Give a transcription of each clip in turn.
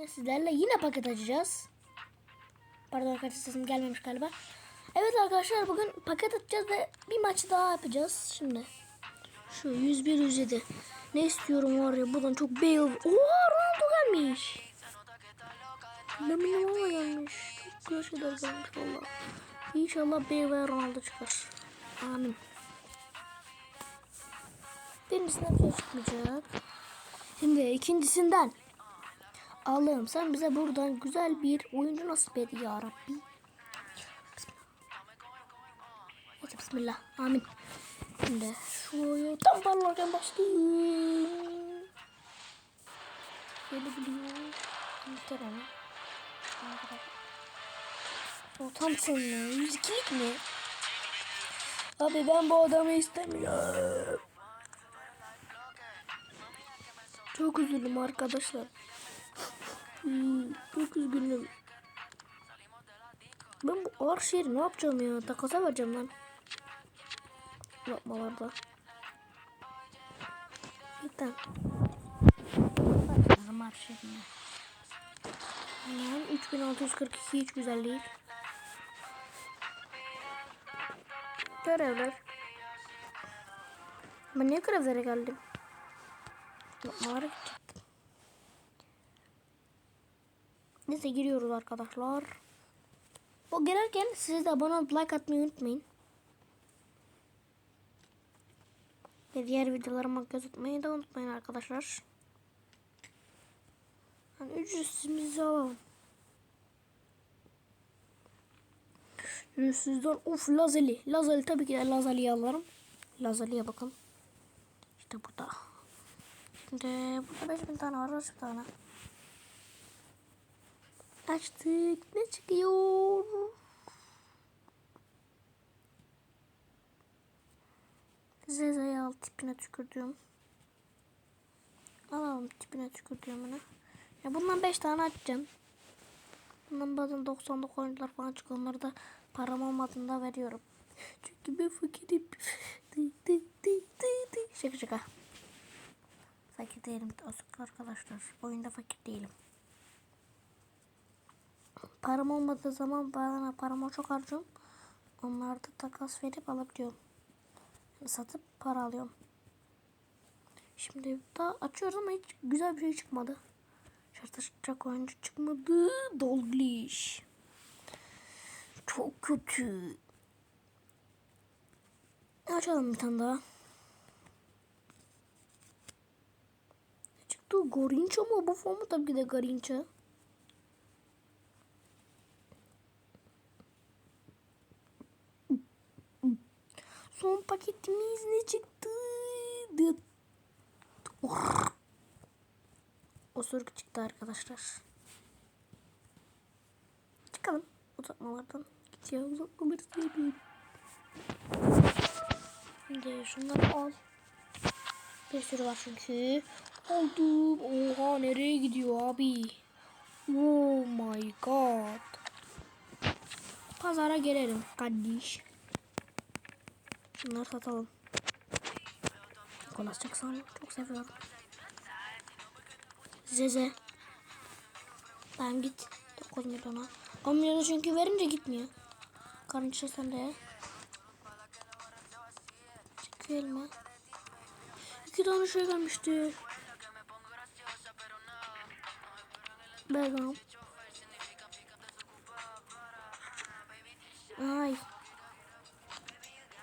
Ve sizlerle yine paket açacağız. Pardon arkadaşlar sesim gelmemiş galiba. Evet arkadaşlar bugün paket açacağız ve bir maç daha yapacağız şimdi. Şu 101 107. Ne istiyorum var ya buradan çok Bale. Oha Ronaldo gelmiş. Lamine gelmiş. Çok güzel şeyler gelmiş valla. İnşallah Bale ve Ronaldo çıkar. Amin. Birincisinden bir şey çıkmayacak. Şimdi ikincisinden. Allah'ım sen bize buradan güzel bir oyuncu nasip et ya Rabbi. Hadi bismillah. Amin. Şimdi şuraya tam parlarken başlayayım. Böyle biliyor. Yeter. O Thompson mı? 102'lik mi? Abi ben bu adamı istemiyorum. Çok üzüldüm arkadaşlar. Hmm, çok üzgünüm. Ben bu ağır şehri ne yapacağım ya? Takasa vereceğim lan. Yapmalarda. Lütfen. Başlayalım ağır şehrine. Hemen 3642 hiç güzel değil. Görevler. Ben niye görevlere geldim? Yapmalara gidecektim. Neyse giriyoruz arkadaşlar. O girerken siz de abone olup like atmayı unutmayın. Ve diğer videolarıma göz atmayı da unutmayın arkadaşlar. Yani ücretsizimizi alalım. Ücretsizden of Lazeli. Lazeli tabii ki de Lazeli'yi alırım. Lazeli'ye bakın. İşte burada. Şimdi burada 5000 tane var. Aç bir tane. Açtık. Ne çıkıyor? Zeza'yı al tipine tükürdüğüm. Alalım tipine tükürdüğüm bunu. Ya bundan 5 tane açacağım. Bundan bazen 99 oyuncular falan çıkıyor. Onları da param olmadığında veriyorum. Çünkü ben fakirim. Şaka şaka. Fakir değilim arkadaşlar. Oyunda fakir değilim. Param olmadığı zaman bana paramı çok harcıyorum. Onları da takas verip alabiliyorum. Yani satıp para alıyorum. Şimdi daha açıyoruz ama hiç güzel bir şey çıkmadı. Şartlaşacak oyuncu çıkmadı. Dolglish. Çok kötü. Açalım bir tane daha. Çıktı? Garinça mı? Bu formu tabii ki de Garinça. Son paketimiz ne çıktı? Dıt. Oh. Osuruk çıktı arkadaşlar. Çıkalım uzatmalardan. Ya uzatmaları sevmiyorum. Şimdi şunları al. Bir sürü var çünkü. Aldım. Oha nereye gidiyor abi? Oh my god. Pazara gelelim kardeş. Şunları satalım. Nikolas Jackson çok seviyorum. Zeze. Ben git. 9 milyona. 10 milyonu çünkü verince gitmiyor. Karınca sende ya. Çıkıyor elime. İki tane şey gelmişti. Bergam. Ay.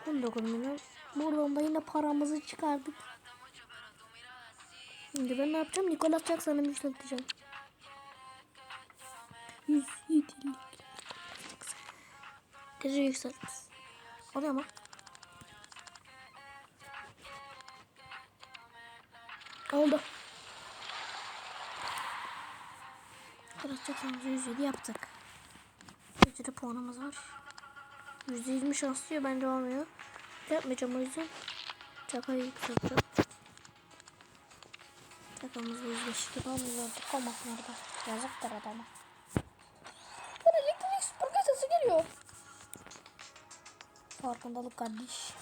19 milyon. Buradan da yine paramızı çıkardık. Şimdi ben ne yapacağım? Nikolas Jackson'ı yükselteceğim. 107'lik. Gece yükselt. Oluyor mu? Oldu. Nikolas Jackson'ı 107 yaptık. Gecede puanımız var. %20 şans diyor bence olmuyor. Yapmayacağım o yüzden. Çakayı yükselteceğim. Çakamızda %5 olmuyordu. Olmasın orada. Yazıktır adama. Bana elektrik süpürge sesi geliyor. Farkındalık kardeş.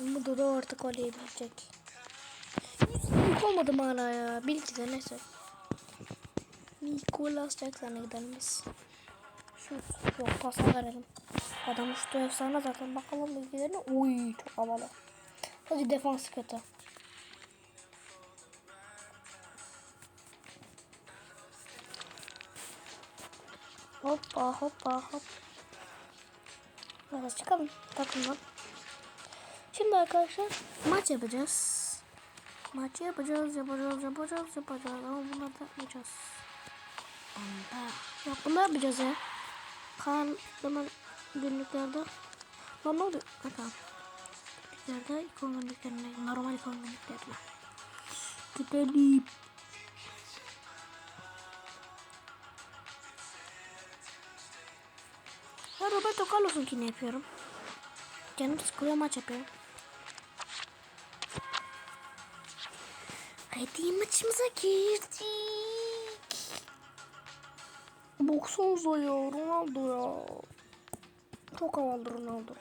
Bu da artık oynayabilecek. Yüzlük olmadım hala ya. Bil ki de neyse. Nicolas Jackson'a gidelim biz. Şut. Yok pasa verelim. Adam şutu efsane zaten. Bakalım bilgilerine. Uy çok havalı. Hadi defans kötü. Hoppa hoppa hop. Hadi çıkalım takımdan. Şimdi arkadaşlar maç yapacağız. Maç yapacağız, yapacağız, yapacağız, yapacağız. Ama bunları da yapmayacağız. Anda. Yok bunu yapacağız ya. Kan zaman günlüklerde. Lan ne oluyor? Tamam. Günlüklerde ikon günlüklerine, normal ikon günlüklerine. Gidelim. Ben Roberto Carlos'unkini yapıyorum. Canım sıkılıyor maç yapıyorum. Hadi maçımıza girdik. Baksanıza ya Ronaldo ya. Çok havalı Ronaldo.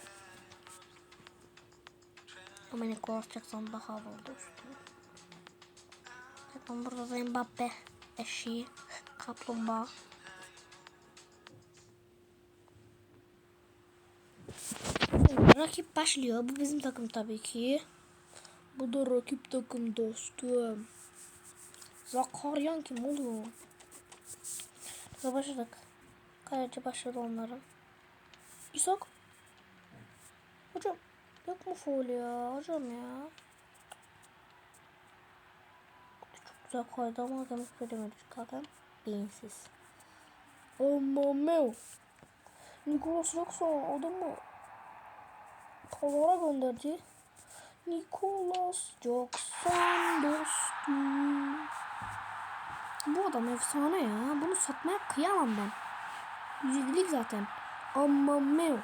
Ama Nicolas Jackson daha havalı dostum. Burada da Mbappe eşeği, kaplumbağa. Rakip başlıyor. Bu bizim takım tabii ki. Bu da rakip takım dostum. Zakaryan kim oğlum? Başladık. Kaleci başladı onların. İshak. Hocam yok mu foul ya hocam ya. Çok güzel koydu ama demek söylemedik zaten. Beyinsiz. Ama meu. Nicolas Jackson adamı Kolara gönderdi. Nicolas Jackson dostum. Bu adam efsane ya. Bunu satmaya kıyamam ben. Yüzdelik zaten. Ama meu.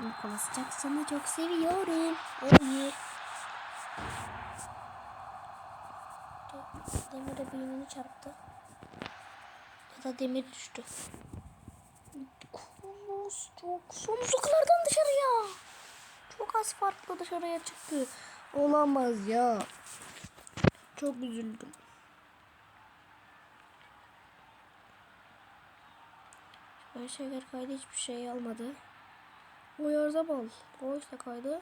Nicolas Jackson'ı çok seviyorum. Hayır. Demire beynini çarptı. Ya da demir düştü. Nicolas Jackson uzaklardan dışarıya. Çok az farklı dışarıya çıktı. Olamaz ya. Çok üzüldüm. Böyle şeyler kaydı hiçbir şey almadı. O yarda bal. O işte kaydı.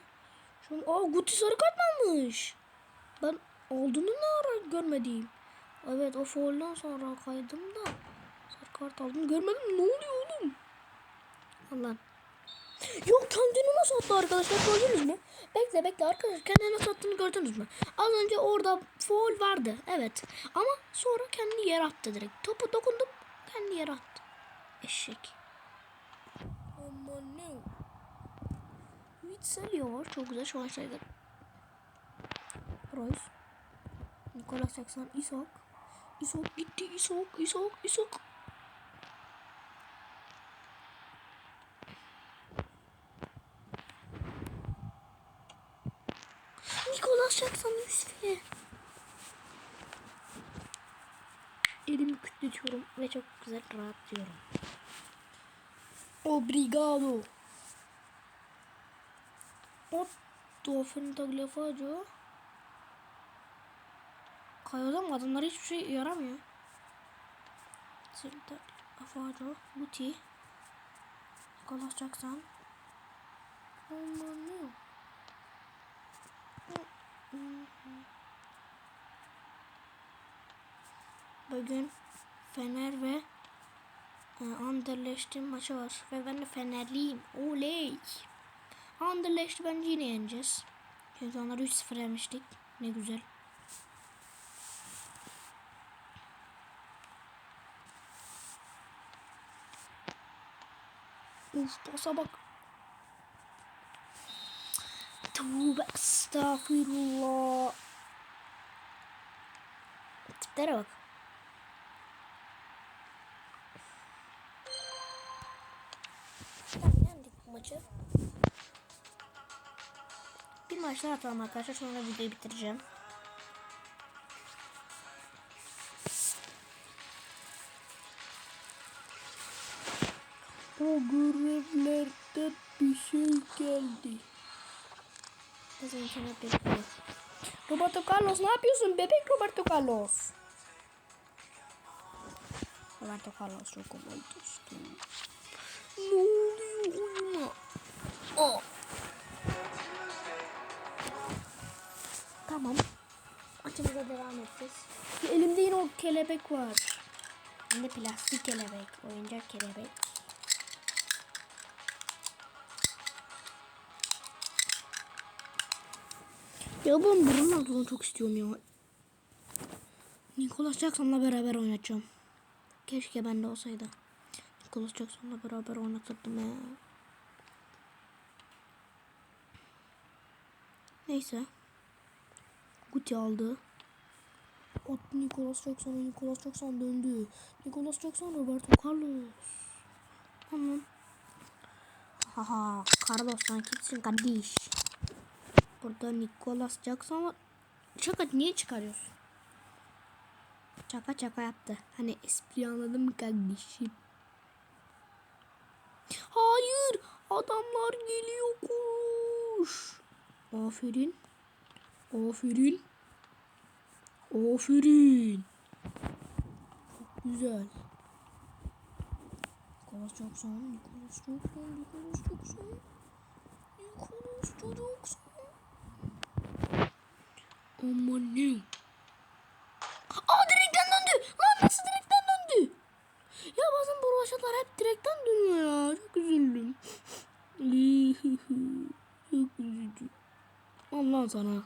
Şu an, aa Guti sarı kart mı almış? Ben olduğunu ne ara görmedim. Evet o foul'dan sonra kaydım da sarı kart aldım görmedim. Ne oluyor oğlum? Allah. Yok kendini nasıl attı arkadaşlar gördünüz mü? Bekle bekle arkadaşlar kendini nasıl attığını gördünüz mü? Az önce orada foul vardı evet. Ama sonra kendi yere attı direkt. Topu dokundum kendi yere attı. Eşek. Aman ne? Yükseliyor. Çok güzel şeyler. Royce. Nicolas Jackson. Isak. Isak gitti. Isak. Isak. Isak. Nicolas Jackson Yusuf'e. Elimi kütletiyorum ve çok güzel rahatlıyorum. Obrigado. Otto Fentagliafaggio. Kayadan adamlar hiçbir şey yaramıyor. Fentagliafaggio. Guti. Nicolas Jackson. Aman ne? Bugün Fener ve Anderlecht'in maçı var. Ve ben de Fenerliyim. Oley. Anderlecht'i bence yine yeneceğiz. Çünkü onları 3-0 yemiştik. Ne güzel. Uf pasa bak. Tövbe estağfirullah. Tiplere bak. Bir maç daha atalım arkadaşlar. Sonra videoyu bitireceğim. O görevlerden bir şey geldi. Roberto Carlos ne yapıyorsun bebek Roberto Carlos? Roberto Carlos çok dostum. Ne oluyor oyuna? Aa. Devam edeceğiz. Elimde yine o kelebek var. Hem de plastik kelebek. Oyuncak kelebek. Ya ben Ronaldo'nu çok istiyorum ya. Nicolas Jackson'la beraber oynayacağım. Keşke bende olsaydı. Nicolas Jackson'la beraber oynatırdım ya. Neyse. Guti aldı. At Nicolas Jackson'a Nicolas Jackson döndü. Nicolas Jackson Roberto Carlos. Tamam. Haha. Carlos sen kimsin kardeş? Burada Nicolas Jackson var. Şaka niye çıkarıyorsun? Çaka çaka yaptı. Hani espri anladın mı kardeşim? Hayır! Adamlar geliyor koş! Aferin. Aferin. Aferin. Çok güzel. Nicolas Jackson, Nicolas Jackson, Nicolas Jackson. Nicolas Jackson. Aman ne? Aa direkten döndü. Lan nasıl direkten döndü? Ya bazen bu roşatlar hep direkten dönüyor ya. Çok üzüldüm. Çok üzücü. Allah sana.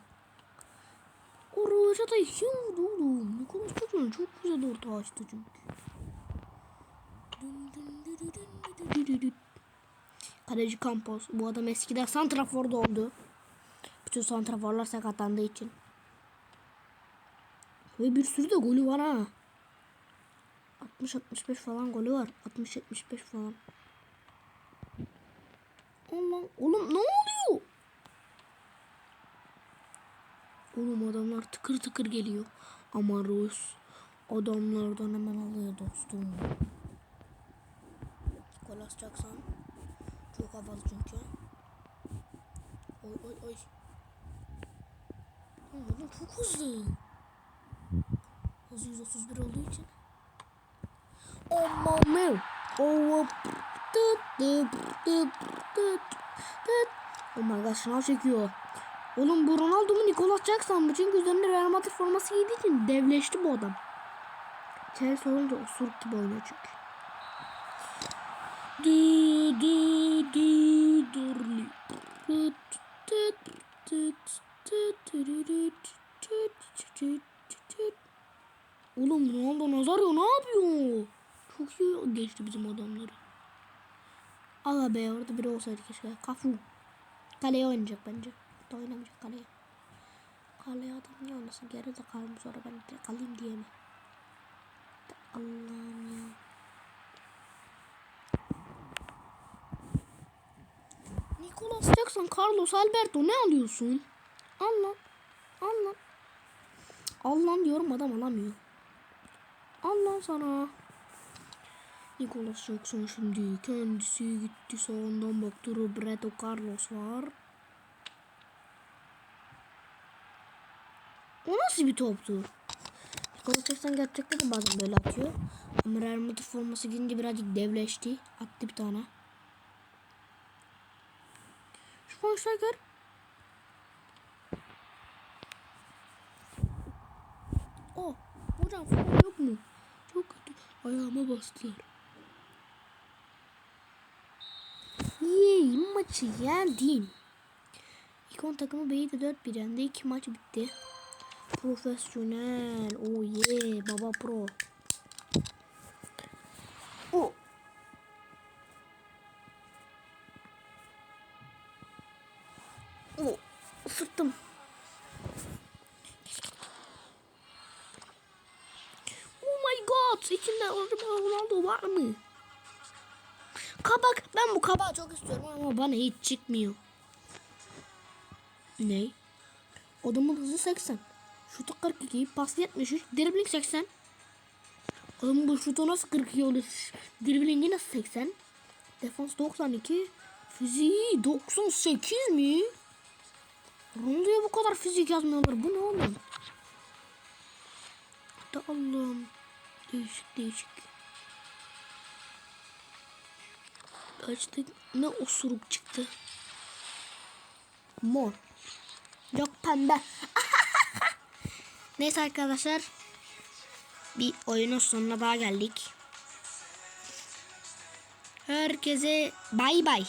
O roşata iki vurdu oğlum. Nikolas Jackson çok güzel orta açtı çünkü. Kaleci Campos. Bu adam eskiden santraforda oldu. Bütün santraforlar sakatlandığı için. Ve bir sürü de golü var ha. 60-65 falan golü var. 60-75 falan. Allah oğlum ne oluyor? Oğlum adamlar tıkır tıkır geliyor. Ama Rus adamlardan hemen alıyor dostum. Nicolas Jackson. Çok havalı çünkü. Oy oy oy. Oğlum çok hızlı. Hızı 131 olduğu için. Aman Oh Oh my god şınav çekiyor. Oğlum bu Ronaldo mu Nicolas Jackson mı? Çünkü üzerinde Real Madrid forması giydiği için devleşti bu adam. Chelsea olunca osuruk gibi oynuyor çünkü. Dü dü dü durli. Oğlum Ronaldo Nazario ne yapıyor? Çok iyi geçti bizim adamları. Allah be orada biri olsaydı keşke. Kafu. Kaleye oynayacak bence. Da oynamayacak kaleye. Kaleye adam niye oynasın? Geri de kalmış sonra ben de kalayım diye mi? Allah'ım ya. Nicolas Jackson, Carlos Alberto ne alıyorsun? Allah. Allah. Allah diyorum adam alamıyor. Allah sana. Nicolas Jackson şimdi kendisi gitti sağından baktı Roberto Carlos var. O nasıl bir toptu? Jackson gerçekten de bazen böyle atıyor. Ama Real Madrid forması gidince birazcık devleşti. Attı bir tane. Şu Schweinsteiger. Oh, hocam faul yok mu? Çok kötü. Ayağıma bastılar. Yey maçı yendim. İkon takımı B'yi de 4-1 yendi. İki maç bitti. Profesyonel. Oh yeah. Baba pro. Oh. Oh. Isırttım. Oh my god. İçinde Ronaldo var mı? Kabak. Ben bu kabağı çok istiyorum ama bana hiç çıkmıyor. Ne? Adamın hızı 80. Şutu 42. Pas 73. Dribbling 80. Adamın bu şutu nasıl 42 oluyor? Dribblingi nasıl 80? Defans 92. Fiziği 98 mi? Ronaldo'ya bu kadar fizik yazmıyorlar. Bu ne oğlum? Da Allah'ım. Değişik değişik. Kaçtık. Ne osuruk çıktı. Mor. Yok pembe. Neyse arkadaşlar. Bir oyunun sonuna daha geldik. Herkese bay bay.